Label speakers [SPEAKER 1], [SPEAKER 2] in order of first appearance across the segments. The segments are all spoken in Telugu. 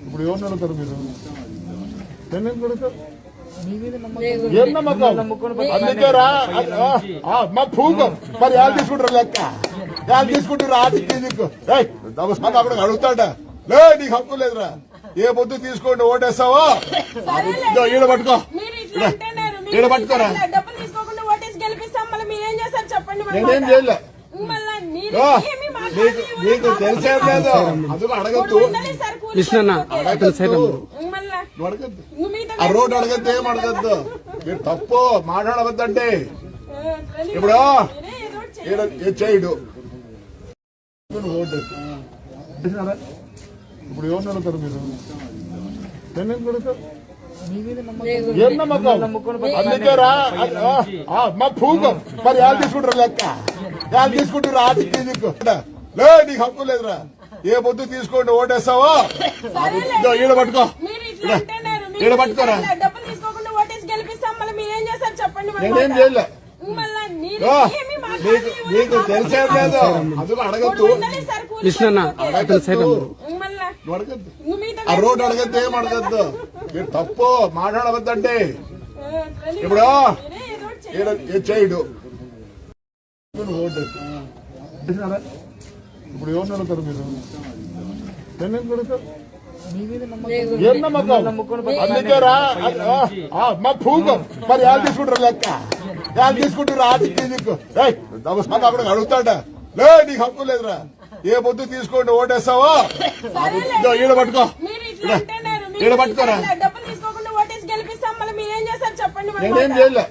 [SPEAKER 1] ఇప్పుడు ఎవరిని అడుగుతారు మీరు? ఎన్ని కొడుతారు ఏం నమ్మకం? అందుకేరా ఆ, ఆ, మా భూకం మరి వాళ్ళు తీసుకుంటారు లెక్క? వాళ్ళు తీసుకుంటారు? ఆటికి నీకు నమస్కారం అక్కడ అడుగుతాడా. లే నీకు హక్కు లేదురా. ఏ పొద్దు తీసుకోండి ఓటేస్తావో ఈడ పట్టుకో. ఈడ పట్టుకోరా నేనేం. చేయలే. నీకు తెలిసేం లేదు అందుకు అడగద్దు ఆ రోడ్డు అడగద్దు ఏం అడగద్దు మీరు తప్పు
[SPEAKER 2] తెలియదు.
[SPEAKER 1] ఇప్పుడు చేయడు ఇప్పుడు ఎవరిని అడుగుతారు మీరు కొడుతారు ఏం నమ్మకం అందుకేరా మా భూకం మరి వాళ్ళు తీసుకుంటారు లెక్క వాళ్ళు తీసుకుంటారు ఆటికి నీకు లే నీకు హక్కు లేదురా. ఏ పొద్దు తీసుకోండి ఓటేస్తావో? ఈడ పట్టుకో.
[SPEAKER 2] మీరు ఇట్లా అంటున్నారు. మీరు
[SPEAKER 1] ఈడ పట్టుకోరా.
[SPEAKER 2] ఇట్లా డబ్బులు తీసుకోకుండా ఓటేసి గెలిపిస్తాం మళ్ళీ మీరేం చేస్తారు చెప్పండి మరి
[SPEAKER 1] నేనేం. చేయలే. నీకు తెలిసేం లేదు. అందుకు అడగద్దు. ఆ రోడ్డు అడగద్దు ఏం అడగద్దు. మీరు తప్పు
[SPEAKER 2] తెలియదు.
[SPEAKER 1] ఇప్పుడు చేయడు? ఓటు? ఇప్పుడు ఎవరిని అడుగుతారు మీరు? ఎన్ని కొడుతారు ఏం నమ్మకం. అందుకేరా మా భూకం మరి వాళ్ళు తీసుకుంటారు లెక్క? వాళ్ళు తీసుకుంటారు? ఆటికి అక్కడ అడుగుతాడా? లే నీకు హక్కు లేదురా. ఏ పొద్దు తీసుకోండి ఓటేస్తావో? ఈడ పట్టుకో.
[SPEAKER 2] మీరు ఇట్లా అంటున్నారు. మీరు
[SPEAKER 1] ఈడ పట్టుకోరా. నేనేం. చేయలే.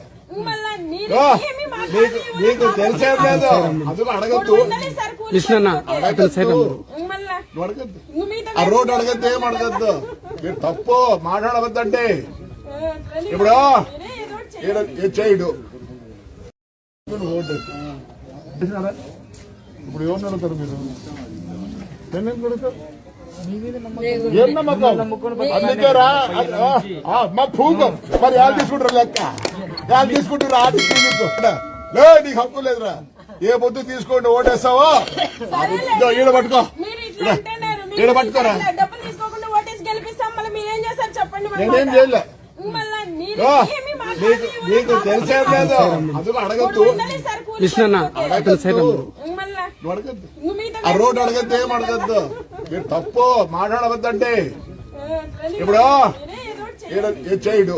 [SPEAKER 1] నీకు తెలిసేం లేదు. అందుకు అడగద్దు.
[SPEAKER 3] కృష్ణన్న. అతను సైడ్
[SPEAKER 1] ఆ రోడ్డు అడగద్దు ఏం అడగద్దు మీరు తప్పు
[SPEAKER 2] తెలియదు.
[SPEAKER 1] ఇప్పుడు చేయడు ఇప్పుడు ఎవరిని అడుగుతారు మీరు ఎన్ని కొడుతారు ఏం నమ్మకం అందుకేరా ఆ, ఆ, మా భూకం మరి వాళ్ళు తీసుకుంటారు లెక్క తీసుకుంటారు నీకు హక్కు లేదురా ఏ పొద్దు తీసుకోండి ఓటేస్తావో? ఇదో ఈడ పట్టుకో.
[SPEAKER 2] మీరు ఇట్లా అంటున్నారు. మీరు
[SPEAKER 1] ఈడ పట్టుకోరా.
[SPEAKER 2] ఇట్లా డబ్బులు తీసుకోకుండా ఓటేసి గెలిపిస్తాం మళ్ళీ మీరేం చేస్తారు చెప్పండి మరి
[SPEAKER 1] నేనేం. చేయలే. నీకు
[SPEAKER 2] మాట్లాడలేదు.
[SPEAKER 1] నీకు తెలిసేం లేదు. అడగద్దు.
[SPEAKER 2] మళ్ళా.
[SPEAKER 1] నువ్వు అడగద్దు. ఆ రోడ్డు అడగద్దు ఏం అడగద్దు. మీరు తప్పు మాట్లాడవద్దంటే. ఇప్పుడు చేయడు.